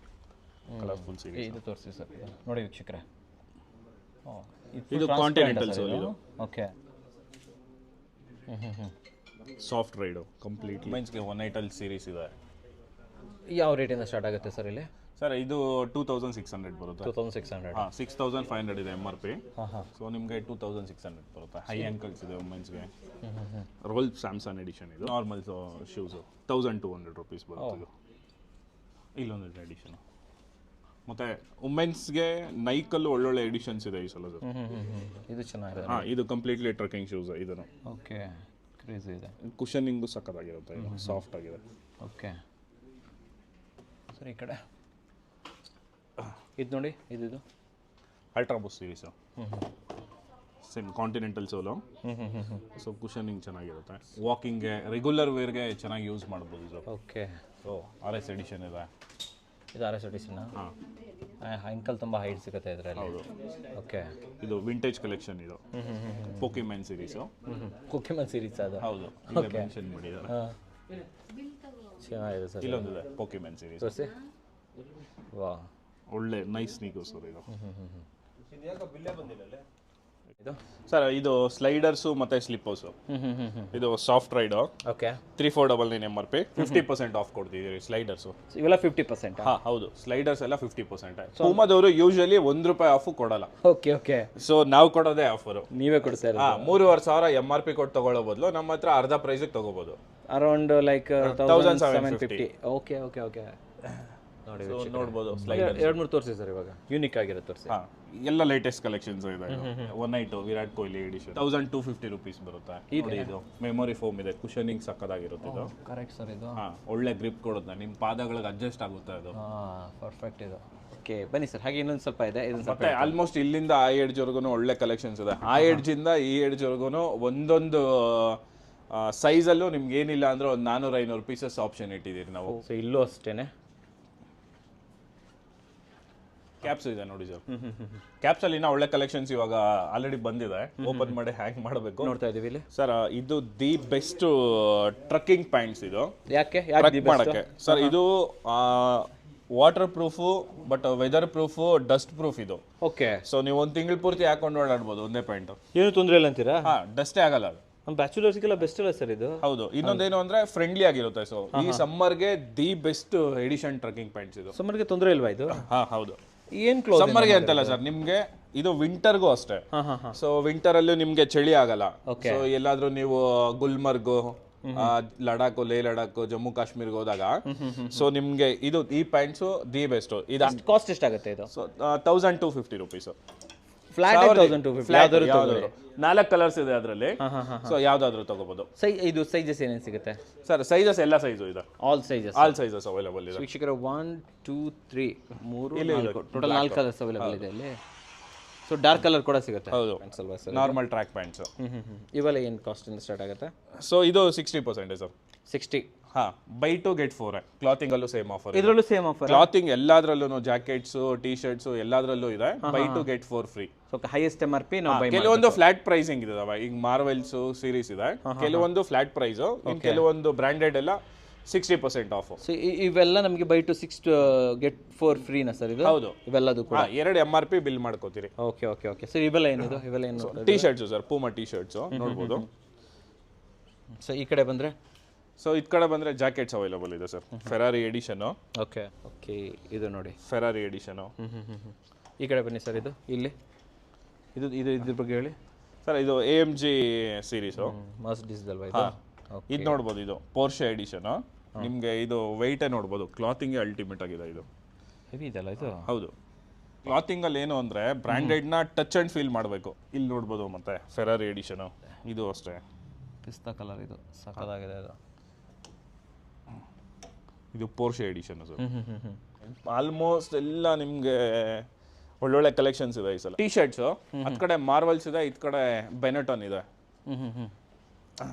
ಕಲರ್ಫುಲ್ ಸೀರೀಸ್ ಇದು ತೋರಿಸಿ ಸರ್. ನೋಡಿ ವೀಕ್ಷಕರೇ. ಓ, ಇದು ಕಾಂಟಿನೆಂಟಲ್ sole ಇದು. ಓಕೆ. ಹ್ಞೂ ಹ್ಞೂ ಹ್ಞೂ ಸಾಫ್ಟ್ ರೈಡು ಕಂಪ್ಲೀಟ್ ವುಮೆನ್ಸ್ಗೆ ಒನ್ ನೈಟಲ್ ಸೀರೀಸ್ ಇದೆ. ಯಾವ ರೇಟಿಂದ ಸ್ಟಾರ್ಟ್ ಆಗುತ್ತೆ ಸರ್ ಇಲ್ಲಿ? ಸರ್ ಇದು ಟೂ ತೌಸಂಡ್ ಸಿಕ್ಸ್ ಹಂಡ್ರೆಡ್ ಬರುತ್ತೆ. ಟೂ ತೌಸಂಡ್ ಸಿಕ್ಸ್ ಹಂಡ್ರೆಡ್ ಹಾಂ ಸಿಕ್ಸ್ ತೌಸಂಡ್ ಫೈವ್ ಹಂಡ್ರೆಡ್ ಇದೆ ಎಂ ಆರ್ ಪಿ ಸೊ ನಿಮಗೆ ಟೂ ತೌಸಂಡ್ ಸಿಕ್ಸ್ ಹಂಡ್ರೆಡ್ ಬರುತ್ತೆ. ಹೈ ಆ್ಯಂಕಲ್ಸ್ ಇದೆ ವುಮೆನ್ಸ್ಗೆ ರೋಲ್ ಸ್ಯಾಮ್ಸಂಗ್ ಎಡಿಷನ್ ಇದು. Normal shoes thousand two hundred rupees ಬರುತ್ತೆ ಇದು. ಇಲ್ಲೊಂದು ಎಡಿಷನ್ ಮತ್ತೆ ವುಮೆನ್ಸ್ಗೆ ನೈಕಲ್ಲೂ ಒಳ್ಳೊಳ್ಳೆ ಎಡಿಷನ್ಸ್ ಇದೆ ಈ ಸಲ ಇದು ಚೆನ್ನಾಗಿದೆ. ಹಾಂ ಇದು ಕಂಪ್ಲೀಟ್ಲಿ ಟ್ರಕ್ಕಿಂಗ್ ಶೂಸ್ ಇದನ್ನು. ಓಕೆ. ಕ್ರೇಜಿ ಇದೆ. ಕುಷನಿಂಗು ಸಖತ್ತಾಗಿರುತ್ತೆ ಸಾಫ್ಟ್ ಆಗಿದೆ. ಓಕೆ. ಸರಿ ಈ ಕಡೆ. ಇದು ನೋಡಿ ಇದು ಇದು. ಅಲ್ಟ್ರಾ ಬುಸ್ ಸೀರೀಸು ಹ್ಞೂ ಹ್ಞೂ ಸೇಮ್ ಕಾಂಟಿನೆಂಟಲ್ ಸೋಲು ಹ್ಞೂ ಹ್ಞೂ ಹ್ಞೂ ಹ್ಞೂ ಸೊ ಕುಷನಿಂಗ್ ಚೆನ್ನಾಗಿರುತ್ತೆ. ವಾಕಿಂಗ್ಗೆ ರೆಗ್ಯುಲರ್ ವೇರ್ಗೆ ಚೆನ್ನಾಗಿ ಯೂಸ್ ಮಾಡ್ಬೋದು ಇದು. Okay so R S edition ಇದೆ. ಇದು ಆರ್ ಎಸ್ ಎಡಿಷನ್ ಹಾಂ. ಅಂಕಲ್ ತುಂಬ ಹೈಟ್ ಸಿಗುತ್ತೆ ಇದರಲ್ಲಿ. ಹೌದು. ಓಕೆ ಇದು ವಿಂಟೇಜ್ ಕಲೆಕ್ಷನ್ ಇದು. ಹ್ಞೂ ಹ್ಞೂ ಹ್ಞೂ ಹ್ಞೂ ಪೋಕಿಮ್ಯಾನ್ ಸೀರೀಸು ಹ್ಞೂ ಕುಕ್ಕಿಮನ್ ಸೀರೀಸ್ ಅದು. ಹೌದು. ಮೆನ್ಷನ್ ಮಾಡಿದ್ದಾರೆ. ಹಾಂ. ಚೆನ್ನಾಗಿದೆ ಸರ್. ಇಲ್ಲೊಂದಿದೆ ಪೋಕಿಮ್ಯಾನ್ ಸೀರೀಸ್ ವಾ. ಒಳ್ಳೆ ನೈಸ್ ನೀಗೋ ಸರ್ ಇದು ಇದು? ಸರ್ ಇದು ಸ್ಲೈಡರ್ಸು ಮತ್ತೆ ಸ್ಲಿಪ್ಪರ್ಸು ಇದು soft ride okay. Three four double nine M R P fifty percent off ಕೊಡ್ತಿದ್ದೀರಿ sliders ಇವೆಲ್ಲ ಫಿಫ್ಟಿ ಪರ್ಸೆಂಟ್ ಹಾಂ ಹೌದು. ಸ್ಲೈಡರ್ಸ್ ಎಲ್ಲ ಫಿಫ್ಟಿ ಪರ್ಸೆಂಟ್ ಅವರು ಯೂಶಲಿ ಒಂದು ರೂಪಾಯಿ ಆಫು ಕೊಡಲ್ಲ. Okay okay. ಸೊ ನಾವು ಕೊಡೋದೇ ಆಫರು ನೀವೇ ಕೊಡ್ತಾ ಹಾಂ ಮೂರುವರೆ ಸಾವಿರ ಎಂ ಆರ್ ಪಿ ಕೊಟ್ಟು ತಗೊಳ್ಳೋ ಬದಲು ನಮ್ಮ ಹತ್ರ ಅರ್ಧ ಪ್ರೈಸಿಗೆ ತಗೋಬೋದು. Around like thousand seven fifty okay okay okay ನೋಡಿ ನೋಡ್ಬೋದು. ಎರಡು ಮೂರು ತೋರಿಸಿ ಸರ್ ಇವಾಗ. ಯೂನಿಕ್ ಆಗಿರೋ ತೋರಿಸಿ. ಎಲ್ಲ ಲೇಟೆಸ್ಟ್ ಕಲೆಕ್ಷನ್ಸ್ ಇದೆ one eight Virat Kohli edition thousand two fifty rupees ಬರುತ್ತೆ. ನೋಡಿ ಇದು. ಮೆಮೊರಿ ಫೋಮ್ ಇದೆ. ಕುಶನಿಂಗ್ ಸಕ್ಕದಾಗಿರುತ್ತೆ ಇದು. ಕರೆಕ್ಟ್ ಸರ್ ಇದು. ಹಾ ಒಳ್ಳೆ ಗ್ರಿಪ್ ಕೊಡುತ್ತೆ. ನಿಮ್ಮ ಪಾದಗಳಿಗೆ ಅಡ್ಜಸ್ಟ್ ಆಗುತ್ತೆ ಅದು. ಹಾಂ ಪರ್ಫೆಕ್ಟ್ ಇದು. ಓಕೆ ಬನ್ನಿ ಸರ್. ಹಾಗೆ ಇನ್ನೊಂದು ಸ್ವಲ್ಪ ಇದೆ. ಮತ್ತೆ ಆಲ್ಮೋಸ್ಟ್ ಇಲ್ಲಿಂದ ಆ ಎಡ್ಜ್ವರೆಗೂ ಒಳ್ಳೆ ಕಲೆಕ್ಷನ್ಸ್ ಇದೆ. ಆ ಎಡ್ಜ್ ಇಂದ ಈ ಎಡ್ಜ್ವರೆಗೂ ಒಂದೊಂದು ಸೈಜಲ್ಲೂ ನಿಮ್ಗೆ ಏನಿಲ್ಲ ಅಂದ್ರೆ ಒಂದು ನಾನೂರ ಐನೂರು ಪೀಸಸ್ ಆಪ್ಷನ್ ಇಟ್ಟಿದ್ದೀರಿ ನಾವು. ಸೊ ಇಲ್ಲೂ ಅಷ್ಟೇನೆ. ಕ್ಯಾಪ್ಸ್ ಇದೆ ನೋಡಿ ಸರ್ ಕ್ಯಾಪ್ಸ್ ಅಲ್ಲಿ ಇನ್ನ ಒಳ್ಳೆ ಕಲೆಕ್ಷನ್ಸ್ ಇವಾಗ ಆಲ್ರೆಡಿ ಬಂದಿದೆ. ಓಪನ್ ಮಾಡಿ ಹ್ಯಾಂಗ್ ಮಾಡಬೇಕು. ನೋಡ್ತಾ ಇದೀವಿ ಇಲ್ಲಿ. ಸರ್ ಇದು ದಿ ಬೆಸ್ಟ್ ಟ್ರಕ್ಕಿಂಗ್ ಪ್ಯಾಂಟ್ಸ್ ಇದು. ಯಾಕೆ? ಮಾಡಕ್ಕೆ. ಸರ್ ಇದು waterproof but weatherproof dustproof ಇದು. ಓಕೆ. ಸೊ ನೀವು ಒಂದು ತಿಂಗಳು ಪೂರ್ತಿ ಹಾಕೊಂಡು ಓಡಾಡ್ಬೋದು ಒಂದೇ ಪ್ಯಾಂಟ್ ಏನು ತೊಂದರೆ ಇಲ್ಲ ಅಂತೀರಾ? ಹಾ ಡಸ್ಟೇ ಆಗಲ್ಲ ಅದು. ನಮ್ಮ ಬ್ಯಾಚುಲರ್ಸ್ಗೆಲ್ಲ ಬೆಸ್ಟ್ ಅಲ್ಲ ಸರ್ ಇದು. ಹೌದು. ಇನ್ನೊಂದೇನು ಅಂದ್ರೆ ಫ್ರೆಂಡ್ಲಿ ಆಗಿರುತ್ತೆ. ಸೊ ಈ ಸಮ್ಮರ್ಗೆ the best edition trekking pants ಇದು. ಸಮ್ಮರ್ಗೆ ತೊಂದರೆ ಇಲ್ವಾ ಇದು? ಹಾ ಹೌದು. ಏನು ಕ್ಲೋಸ್ ಸಮ್ಮರ್ಗೆ ಅಂತಲ್ಲ ಸರ್ ನಿಮ್ಗೆ ಇದು ವಿಂಟರ್ಗೂ ಅಷ್ಟೇ. ಸೊ ವಿಂಟರ್ ಅಲ್ಲೂ ನಿಮ್ಗೆ ಚಳಿ ಆಗಲ್ಲ. ಸೊ ಎಲ್ಲಾದ್ರೂ ನೀವು ಗುಲ್ಮರ್ಗು ಲಡಾಕ್ ಲಡಾಖ್ ಲೇ ಲಡಾಖ್ ಜಮ್ಮು ಕಾಶ್ಮೀರ್ಗೆ ಹೋದಾಗ ಸೊ ನಿಮ್ಗೆ ಇದು ಈ ಪ್ಯಾಂಟ್ಸು ದಿ ಬೆಸ್ಟ್ ಇದು ಕಾಸ್ಟ್ ಎಷ್ಟಾಗುತ್ತೆ ಇದು? So thousand two fifty rupees flat thousand two fifty ನಾಲ್ಕು ಕಲರ್ಸ್ ಇದೆ ಅದರಲ್ಲಿ. ಸೊ ಯಾವ್ದಾದ್ರು ತಗೋಬಹುದು ಸೈ ಇದು ಸೈಜಸ್ ಏನೇನು ಸಿಗುತ್ತೆ? ಸರ್ ಸೈಜಸ್ ಎಲ್ಲ ಸೈಜು ಇದೆ. All sizes all sizes available ಇದೆ. ವೀಕ್ಷಕರ ಒನ್ ಟೂ ತ್ರೀ ಮೂರು ನಾಲ್ಕು. ಟೋಟಲ್ ನಾಲ್ಕು ಕಲರ್ಸ್ ಅವೈಲೇಬಲ್ ಇದೆ ಅಲ್ಲಿ. ಸೊ ಡಾರ್ಕ್ ಕಲರ್ ಕೂಡ ಸಿಗುತ್ತೆ. ಹೌದು. ಅಲ್ವಾ ಸರ್ ನಾರ್ಮಲ್ ಟ್ರ್ಯಾಕ್ ಪ್ಯಾಂಟ್ಸ್ ಇವೆಲ್ಲ ಏನು ಕಾಸ್ಟಿಂದ ಸ್ಟಾರ್ಟ್ ಆಗುತ್ತೆ? ಸೊ ಇದು ಸಿಕ್ಸ್ಟಿ ಪರ್ಸೆಂಟ್ ಸರ್. ಸಿಕ್ಸ್ಟಿ ಹಾ buy two get four clothing ಅಲ್ಲೂ ಸೇಮ್ ಆಫರ್ ಇದರಲ್ಲೂ ಸೇಮ್ ಆಫರ್ ಕ್ಲಾತಿಂಗ್ ಎಲ್ಲಾದ್ರಲ್ಲೂ ಜಾಕೆಟ್ಸ್ ಟಿ ಶರ್ಟ್ಸ್ ಎಲ್ಲದರಲ್ಲೂ ಇದೆ. Buy two get four free so highest M R P ನಾವು ಕೆಲವೊಂದು ಫ್ಲಾಟ್ ಪ್ರೈಸಿಂಗ್ ಇದಾವೆ ಈಗ ಮಾರ್ವೆಲ್ಸ್ ಸೀರೀಸ್ ಇದೆ. ಕೆಲವೊಂದು ಫ್ಲಾಟ್ ಪ್ರೈಸ್ ಕೆಲವೊಂದು ಬ್ರಾಂಡೆಡ್ ಎಲ್ಲ ಸಿಕ್ಸ್ಟಿ ಪರ್ಸೆಂಟ್ ಆಫ್ ಸೊ ಇವೆಲ್ಲ ನಮಗೆ buy two six get four ಫ್ರೀನಾ sir ಇದು? ಹೌದು. ಇವೆಲ್ಲದು ಕೂಡ. ಎರಡು ಎಂ ಆರ್ ಪಿ ಬಿಲ್ ಮಾಡ್ಕೋತೀರಿ. ಓಕೆ ಓಕೆ ಓಕೆ ಸರ್ ಇವೆಲ್ಲ ಏನಿದು? ಇವೆಲ್ಲ ಏನು T shirts sir Puma T shirts ನೋಡ್ಬೋದು. ಸೊ ಈ ಕಡೆ ಬಂದರೆ? ಸೊ ಇದ್ ಕಡೆ ಬಂದರೆ ಜಾಕೆಟ್ಸ್ ಅವೈಲಬಲ್ ಇದೆ sir. Ferrari edition okay okay ಇದು ನೋಡಿ. ಫೆರಾರಿ ಎಡಿಷನು ಹ್ಞೂ ಹ್ಞೂ ಹ್ಞೂ ಈ ಕಡೆ ಬನ್ನಿ ಸರ್ ಇದು. ಇಲ್ಲಿ. ಇದು ಇದು ಇದ್ರ ಬಗ್ಗೆ ಹೇಳಿ. ಸರ್ ಇದು A M G series must ಡಿಸ್ದಲ್ವಾ ಇದು? ಇದು ನೋಡ್ಬೋದು ಇದು ಪೋರ್ಷೆ ಎಡಿಷನ್ ನಿಮಗೆ ಇದು ವೆಯ್ಟೇ ನೋಡ್ಬೋದು ಕ್ಲಾತಿಂಗ್ ಅಲ್ಟಿಮೇಟ್ ಆಗಿದೆ ಇದು. ಹೆವಿ ಇದೆಲ್ಲ ಇದು? ಹೌದು. ಕ್ಲಾತಿಂಗ್ ಅಲ್ಲಿ ಏನು ಅಂದ್ರೆ ಬ್ರ್ಯಾಂಡೆಡ್ನ ಟಚ್ ಅಂಡ್ ಫೀಲ್ ಮಾಡಬೇಕು. ಇಲ್ಲಿ ನೋಡ್ಬೋದು ಮತ್ತೆ ಫೆರಾರಿ ಎಡಿಷನ್ ಇದು ಅಷ್ಟೇ. ಪಿಸ್ತಾ ಕಲರ್ ಇದು ಸಕ್ಕದಾಗಿದೆ ಇದು ಇದು ಪೋರ್ಷೆ ಎಡಿಷನ್ ಸರ್. ಆಲ್ಮೋಸ್ಟ್ ಎಲ್ಲ ನಿಮ್ಗೆ ಒಳ್ಳೊಳ್ಳೆ ಕಲೆಕ್ಷನ್ಸ್ ಇದೆ ಈ ಸಲ. ಟಿ ಶರ್ಟ್ಸ್ ಅದ್ ಕಡೆ ಮಾರ್ವಲ್ಸ್ ಇದೆ ಇದ್ ಕಡೆ ಬೆನೆಟನ್ ಇದೆ.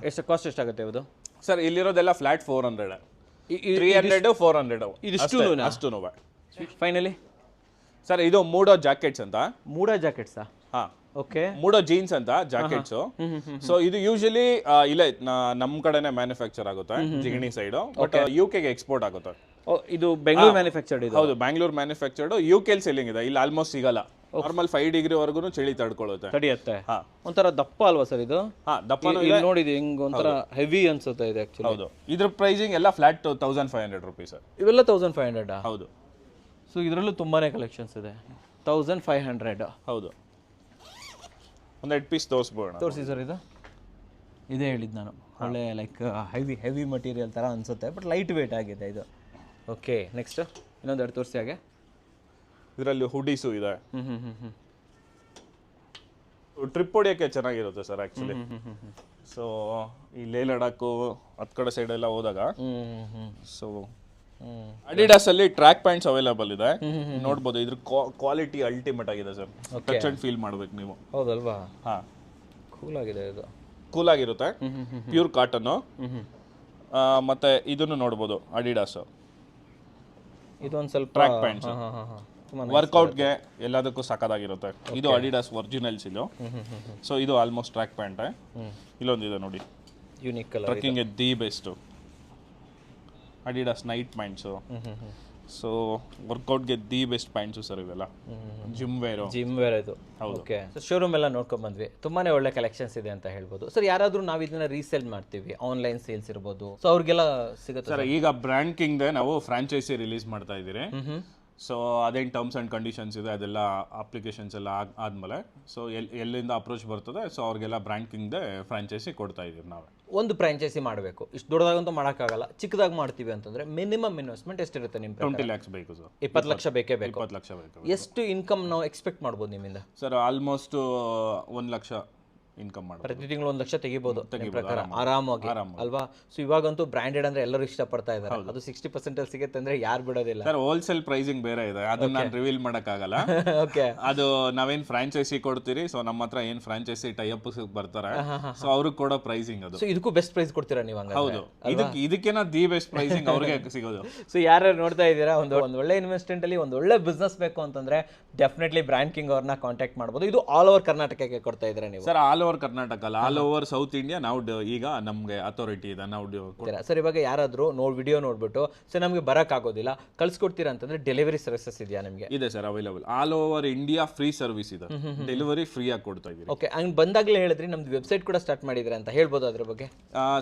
ಎಷ್ಟು ಕಾಸ್ಟ್ ಎಷ್ಟಾಗುತ್ತೆ ಇದು sir ಇಲ್ಲಿರೋದೆಲ್ಲ flat four hundred three hundred four hundred ಇದಿಷ್ಟು ಅಷ್ಟು ಫೈನಲಿ ಸರ್ ಇದು ಮೂಡೋ ಜಾಕೆಟ್ಸ್ ಅಂತ. ಮೂಡೋ ಜಾಕೆಟ್ಸಾ ಹಾ. ಓಕೆ ಮೂಡೋ ಜೀನ್ಸ್ ಅಂತ ಜಾಕೆಟ್ಸ್ ಸೊ ಇದು ಯೂಶಲಿ ಇಲ್ಲೇ ನಮ್ ಕಡೆನೆ ಮ್ಯಾನುಫ್ಯಾಕ್ಚರ್ ಆಗುತ್ತೆ ಜಿಗಣಿ ಸೈಡ್ ಬಟ್ ಯು ಕೆಗೆ ಎಕ್ಸ್ಪೋರ್ಟ್ ಆಗುತ್ತೆ. ಇದು ಬೆಂಗಳೂರು ಮ್ಯಾನುಫ್ಯಾಕ್ಚರ್ಡ್ ಇದು? ಹೌದು ಬ್ಯಾಂಗ್ಳೂರ್ ಮ್ಯಾನುಫ್ಯಾಕ್ಚರ್ಡ್ ಯು ಕೆಲ್ ಸೆಲ್ಲಿಂಗ್ ಇದೆ. ಇಲ್ಲಿ ಆಲ್ಮೋಸ್ಟ್ ಸಿಗಲ್ಲ. ನಾರ್ಮಲ್ ಫೈವ್ ಡಿಗ್ರಿ ವರ್ಗು ಚಳಿ ತಡ್ಕೊಳ್ಳುತ್ತೆ. ತಡಿಯತ್ತೆ. ಹಾ. ಒಂಥರ ದಪ್ಪ ಅಲ್ವಾ ಸರ್ ಇದು? ಇಲ್ಲಿ ನೋಡಿದೆ ಹಿಂಗ್ ಒಂಥರ ಹೆವಿ ಅನ್ಸುತ್ತೆ ಇದೆ ಆಕ್ಚುಲಿ ಹೌದು. ಇದ್ರ ಪ್ರೈಸಿಂಗ್ ಎಲ್ಲ flat thousand five hundred rupees ಇವೆಲ್ಲ ತೌಸಂಡ್ ಫೈವ್ ಹಂಡ್ರೆಡ್ ಹೌದು. ಸೊ ಇದರಲ್ಲೂ ತುಂಬಾನೇ ಕಲೆಕ್ಷನ್ಸ್ ಇದೆ. ತೌಸಂಡ್ ಫೈವ್ ಹಂಡ್ರೆಡ್ ಹೌದು. ಒಂದೆರಡು ಪೀಸ್ ತೋರಿಸ್ಬೋಣ. ತೋರಿಸಿ ಸರ್ ಇದು. ಇದೇ ಹೇಳಿದ್ದು ನಾನು. ಒಳ್ಳೆ ಲೈಕ್ ಹೆವಿ ಹೆವಿ ಮಟೀರಿಯಲ್ ಥರ ಅನ್ಸುತ್ತೆ ಬಟ್ ಲೈಟ್ ವೇಟ್ ಆಗಿದೆ ಇದು. ಓಕೆ ನೆಕ್ಸ್ಟ್ ಇನ್ನೊಂದೆರಡು ತೋರಿಸಿ ಹಾಗೆ. ಇದರಲ್ಲಿ ಹುಡೀಸು ಇದೆ. ಹ್ಞೂ ಹ್ಞೂ ಹ್ಞೂ ಹ್ಞೂ ಟ್ರಿಪ್ ಹೊಡಿಯೋಕ್ಕೆ ಚೆನ್ನಾಗಿರುತ್ತೆ ಸರ್ ಆ್ಯಕ್ಚುಲಿ ಸೊ ಈ ಲೇ ಲಡಾಖು ಹತ್ ಕಡೆ ಸೈಡ್ ಎಲ್ಲ ಹೋದಾಗ ಸೊ ಅಡಿಡಾಸ್ ಅಲ್ಲಿ ಟ್ರ್ಯಾಕ್ ಪ್ಯಾಂಟ್ಸ್ ಅವೈಲೇಬಲ್ ಇದೆ. ನೋಡ್ಬೋದು ಇದ್ರ ಕ್ವಾಲಿಟಿ ಅಲ್ಟಿಮೇಟ್ ಆಗಿದೆ ಸರ್. ಟಚ್ ಅಂಡ್ ಫೀಲ್ ಮಾಡ್ಬೇಕು ನೀವು. ಹೌದಲ್ವಾ? ಹಾ. ಕೂಲ್ ಆಗಿದೆ ಇದು ಕೂಲ್ ಆಗಿರುತ್ತೆ ಪ್ಯೂರ್ ಕಾಟನ್ ಮತ್ತೆ ಇದನ್ನು ನೋಡ್ಬೋದು ಅಡಿಡಾಸ್ ಇದೊಂದು ಸ್ವಲ್ಪ ಟ್ರ್ಯಾಕ್ ಪ್ಯಾಂಟ್ಸ್ ಹಾಂ ಹಾಂ ಹಾಂ ತುಂಬ ವರ್ಕೌಟ್ಗೆ ಎಲ್ಲದಕ್ಕೂ ಸಕ್ಕದಾಗಿರುತ್ತೆ ಇದು ಅಡಿಡಾಸ್ ಒರಿಜಿನಲ್ಸ್ ಇದು. ಸೊ ಇದು ಆಲ್ಮೋಸ್ಟ್ ಟ್ರ್ಯಾಕ್ ಪ್ಯಾಂಟ್ ಇಲ್ಲೊಂದಿದೆ ನೋಡಿ. Unique colour trekking the best Adidas night pants so ವರ್ಕೌಟ್ಗೆ the best pants sir ಇವೆಲ್ಲ. ಜಿಮ್ ವೇರ್ ಜಿಮ್ ವೇರ್ ಇದು. ಓಕೆ ಶೋರೂಮ್ ಎಲ್ಲ ನೋಡ್ಕೊಂಡ್ ಬಂದ್ವಿ. ತುಂಬಾನೇ ಒಳ್ಳೆ ಕಲೆಕ್ಷನ್ಸ್ ಇದೆ ಅಂತ ಹೇಳ್ಬೋದು. ಸರ್ ಯಾರಾದ್ರೂ ನಾವು ಇದನ್ನ ರೀಸೇಲ್ ಮಾಡ್ತೀವಿ. ಆನ್ಲೈನ್ ಸೇಲ್ಸ್ ಇರ್ಬೋದು. ಸೊ ಅವ್ರಿಗೆಲ್ಲ ಸಿಗುತ್ತೆ ಸರ್ ಈಗ ಬ್ರ್ಯಾಂಡ್ ಕಿಂಗ್ದೆ ನಾವು ಫ್ರಾಂಚೈಸಿ ರಿಲೀಸ್ ಮಾಡ್ತಾ ಇದ್ದೀರಿ. ಸೊ ಅದೇನು ಟರ್ಮ್ಸ್ ಆ್ಯಂಡ್ ಕಂಡೀಷನ್ಸ್ ಇದೆ ಅದೆಲ್ಲ ಅಪ್ಲಿಕೇಶನ್ಸ್ ಎಲ್ಲ ಆದ್- ಆದ್ಮೇಲೆ. ಸೊ ಎಲ್ ಎಲ್ಲಿಂದ ಅಪ್ರೋಚ್ ಬರ್ತದೆ ಸೊ ಅವ್ರಿಗೆಲ್ಲ ಬ್ರ್ಯಾಂಡ್ ಕಿಂಗ್ದೇ ಫ್ರಾಂಚೈಸಿ ಕೊಡ್ತಾ ಇದ್ದೀವಿ ನಾವೇ. ಒಂದು ಫ್ರಾಂಚೈಸಿ ಮಾಡಬೇಕು. ಇಷ್ಟು ದೊಡ್ಡದಾಗಂತೂ ಮಾಡೋಕ್ಕಾಗಲ್ಲ. ಚಿಕ್ಕದಾಗಿ ಮಾಡ್ತೀವಿ ಅಂತಂದ್ರೆ ಮಿನಿಮಮ್ ಇನ್ವೆಸ್ಟ್ಮೆಂಟ್ ಎಷ್ಟಿರುತ್ತೆ ನಿಮ್ಮ ಟ್ವೆಂಟಿ ಲ್ಯಾಕ್ಸ್ ಬೇಕು ಸರ್. ಇಪ್ಪತ್ತು ಲಕ್ಷ ಬೇಕೇ ಬೇಕು. ಇಪ್ಪತ್ತು ಲಕ್ಷ ಬೇಕು. ಎಷ್ಟು ಇನ್ಕಮ್ ನಾವು ಎಕ್ಸ್ಪೆಕ್ಟ್ ಮಾಡ್ಬೋದು ನಿಮ್ಮಿಂದ? ಸರ್ ಆಲ್ಮೋಸ್ಟ್ ಒಂದು ಲಕ್ಷ. ಇನ್ಕಮ್ ಮಾಡಿ ಪ್ರತಿ ತಿಂಗಳು ಒಂದು ಲಕ್ಷ ತೆಗಿಬೋದು ತೆಗಿಬೋದು, ಪ್ರಕಾರ? ಆರಾಮಾಗಿ. ಅಲ್ವಾ? ಸೊ ಇವಾಗಂತೂ ಬ್ರಾಂಡೆಡ್ ಅಂದ್ರೆ ಎಲ್ಲರೂ ಇಷ್ಟಪಡ್ತಾ ಇದ್ದಾರೆ. ಅದು ಸಿಕ್ಸ್ಟಿ ಪರ್ಸೆಂಟ್ ಅಲ್ಲಿ ಸಿಗುತ್ತೆ ಅಂದ್ರೆ ಯಾರು ಬಿಡೋದಿಲ್ಲ. ಸರ್ ಹೋಲ್ಸೇಲ್ ಪ್ರೈಸಿಂಗ್ ಬೇರೆ ಇದೆ. ಅದನ್ನ ನಾನು ರಿವೀಲ್ ಮಾಡೋಕ್ಕಾಗಲ್ಲ. ಓಕೆ ಅದು ನಾವೇನ್ ಫ್ರಾಂಚೈಸಿ ಕೊಡ್ತೀರಿ ಸೊ ನಮ್ಮ ಹತ್ರ ಏನ್ ಫ್ರಾಂಚೈಸಿ ಟೈಅಪ್ ಬರ್ತಾರೆ ಸೊ ಅವ್ರಿಗೆ ಕೊಡೋ ಪ್ರೈಸಿಂಗ್ ಅದು. ಸೊ ಇದಕ್ಕೂ ಬೆಸ್ಟ್ ಪ್ರೈಸ್ ಕೊಡ್ತೀರಾ ನೀವು ಹೌದು. ಇದಕ್ಕೆ ಇದಕ್ಕೆನ ದಿ ಬೆಸ್ಟ್ ಪ್ರೈಸಿಂಗ್ ಅವ್ರಿಗೆ ಸಿಗೋದು. ಸೊ ಯಾರ್ಯಾರು ನೋಡ್ತಾ ಇದ್ದೀರಾ ಒಂದು ಒಂದು ಒಳ್ಳೆ ಇನ್ವೆಸ್ಟ್ಮೆಂಟ್ ಅಲ್ಲಿ ಒಂದು ಒಳ್ಳೆ ಬಿಸ್ನೆಸ್ ಬೇಕು ಅಂತಂದ್ರೆ ಡೆಫಿನೆಟ್ಲಿ ಬ್ರ್ಯಾಂಡ್ ಕಿಂಗ್ ಅವ್ರನ್ನ ಕಾಂಟ್ಯಾಕ್ಟ್ ಮಾಡಬಹುದು ಇದು ಆಲ್ ಓವರ್ ಕರ್ನಾಟಕಕ್ಕೆ ಕೊಡ್ತಾ ಇದ್ದೀರಾ ನೀವು? ಸರ್ ಆಲ್ ಓವರ್ ಕರ್ನಾಟಕ ಅಲ್ಲ ಆಲ್ ಓವರ್ ಸೌತ್ ಇಂಡಿಯಾ ನಾವು ಈಗ ನಮಗೆ ಅಥಾರಿಟಿ ಇದೆ ನಾವು ಸರ್ ಇವಾಗ ಯಾರಾದರೂ ನೋಡ್ ವಿಡಿಯೋ ನೋಡ್ಬಿಟ್ಟು ಸರ್ ನಮಗೆ ಬರೋಕ್ಕಾಗೋದಿಲ್ಲ ಕಳ್ಸಿಕೊಡ್ತೀರಾ ಅಂತಂದ್ರೆ ಡೆಲಿವರಿ ಸರ್ವಿಸಸ್ ಇದೆಯಾ ನಿಮಗೆ? ಇದೆ sir available all over India free service ಇದೆ. ಡೆಲಿವರಿ ಫ್ರೀ ಆಗಿ ಕೊಡ್ತಾ ಇದೀವಿ ಓಕೆ ಹಂಗೆ ಬಂದಾಗಲೇ ಹೇಳಿದ್ರಿ ನಮ್ದು ವೆಬ್ಸೈಟ್ ಕೂಡ ಸ್ಟಾರ್ಟ್ ಮಾಡಿದ್ರೆ ಅಂತ ಹೇಳ್ಬೋದು ಅದ್ರ ಬಗ್ಗೆ?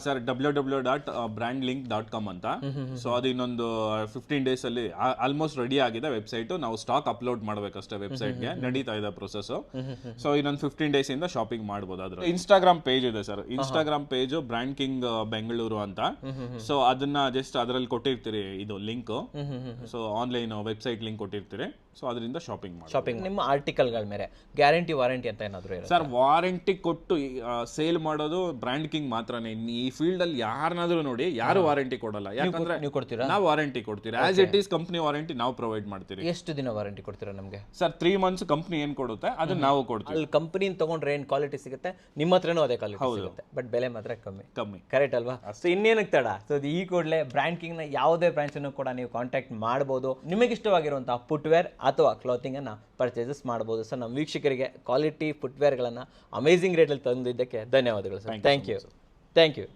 Sir W W dot brand link dot com ಅಂತ ಸೊ ಅದು ಇನ್ನೊಂದು ಫಿಫ್ಟೀನ್ ಡೇಸ್ ಅಲ್ಲಿ ಆಲ್ಮೋಸ್ಟ್ ರೆಡಿ ಆಗಿದೆ ವೆಬ್ಸೈಟ್ ನಾವು ಸ್ಟಾಕ್ ಅಪ್ಲೋಡ್ ಮಾಡ್ಬೇಕಷ್ಟೇ ವೆಬ್ಸೈಟ್ಗೆ ನಡೀತಾ ಇದೆ ಪ್ರೊಸೆಸ್ ಸೊ ಇನ್ನೊಂದು ಫಿಫ್ಟೀನ್ ಡೇಸ್ ಇಂದ ಶಾಪಿಂಗ್ ಮಾಡ್ಬೋದು. ಅದ್ರ ಇನ್ಸ್ಟಾಗ್ರಾಮ್ ಪೇಜ್ ಇದೆ sir Instagram page brand king Bengaluru ಅಂತ. ಸೊ ಅದನ್ನ ಜಸ್ಟ್ ಅದರಲ್ಲಿ ಕೊಟ್ಟಿರ್ತೀರಿ ಇದು link so online website link ಕೊಟ್ಟಿರ್ತೀರಿ. So ಅದರಿಂದ ಶಾಪಿಂಗ್ ಮಾಡಿ. ಶಾಪಿಂಗ್ ನಿಮ್ಮ ಆರ್ಟಿಕಲ್ಗಳ ಮೇಲೆ. ಗ್ಯಾರಂಟಿ ವಾರಂಟಿ ಅಂತ ಏನಾದರೂ ಸರ್ ವಾರಂಟಿ ಕೊಟ್ಟು ಸೇಲ್ ಮಾಡೋದು ಬ್ರ್ಯಾಂಡ್ ಕಿಂಗ್ ಮಾತ್ರನೇ. ಈ ಫೀಲ್ಡ್ ಅಲ್ಲಿ ಯಾರನ್ನಾದ್ರೂ ನೋಡಿ ಯಾರು ವಾರಂಟಿ ಕೊಡಲ್ಲ. ಯಾಕಂದ್ರೆ ನೀವು ಕೊಡ್ತೀರಾ? ನಾವು ವಾರಂಟಿ ಕೊಡ್ತೀರಾ. As it is company warranty ನಾವು ಪ್ರೊವೈಡ್ ಮಾಡ್ತೀರಿ. ಎಷ್ಟು ದಿನ ವಾರಂಟಿ ಕೊಡ್ತೀರಾ ನಮಗೆ? ಸರ್ ತ್ರೀ ಮಂತ್ಸ್ ಕಂಪ್ನಿ ಏನ್ ಕೊಡುತ್ತೆ ಅದನ್ನ ನಾವು ಕೊಡ್ತೀವಿ. ಅಲ್ಲಿ ಕಂಪ್ನಿ ತಗೊಂಡ್ರೆ ಏನು ಕ್ವಾಲಿಟಿ ಸಿಗುತ್ತೆ? ನಿಮ್ಮ ಹತ್ರನೂ ಅದೇ ಕ್ವಾಲಿಟಿ ಸಿಗುತ್ತೆ. ಬಟ್ ಬೆಲೆ ಮಾತ್ರ ಕಮ್ಮಿ. ಕಮ್ಮಿ. ಕರೆಕ್ಟ್ ಅಲ್ವಾ? ಸೊ ಇನ್ನೇನಕ್ಕೆ ತಡ? ಸೊ ಈ ಕೂಡಲೇ ಬ್ರ್ಯಾಂಡ್ ಕಿಂಗ್ನ ಯಾವುದೇ ಬ್ರಾಂಚನ್ನು ಕೂಡ ನೀವು ಕಾಂಟ್ಯಾಕ್ಟ್ ಮಾಡ್ಬೋದು. ನಿಮಗೆ ಇಷ್ಟವಾಗಿರುವಂತಹ ಫುಟ್ವೇರ್ ಅಥವಾ ಕ್ಲಾತಿಂಗನ್ನು ಪರ್ಚೇಸಸ್ ಮಾಡ್ಬೋದು. ಸರ್ ನಮ್ಮ ವೀಕ್ಷಕರಿಗೆ ಕ್ವಾಲಿಟಿ ಫುಟ್ವೇರ್ಗಳನ್ನು ಅಮೇಝಿಂಗ್ ರೇಟಲ್ಲಿ ತಂದಿದ್ದಕ್ಕೆ ಧನ್ಯವಾದಗಳು sir thank you thank you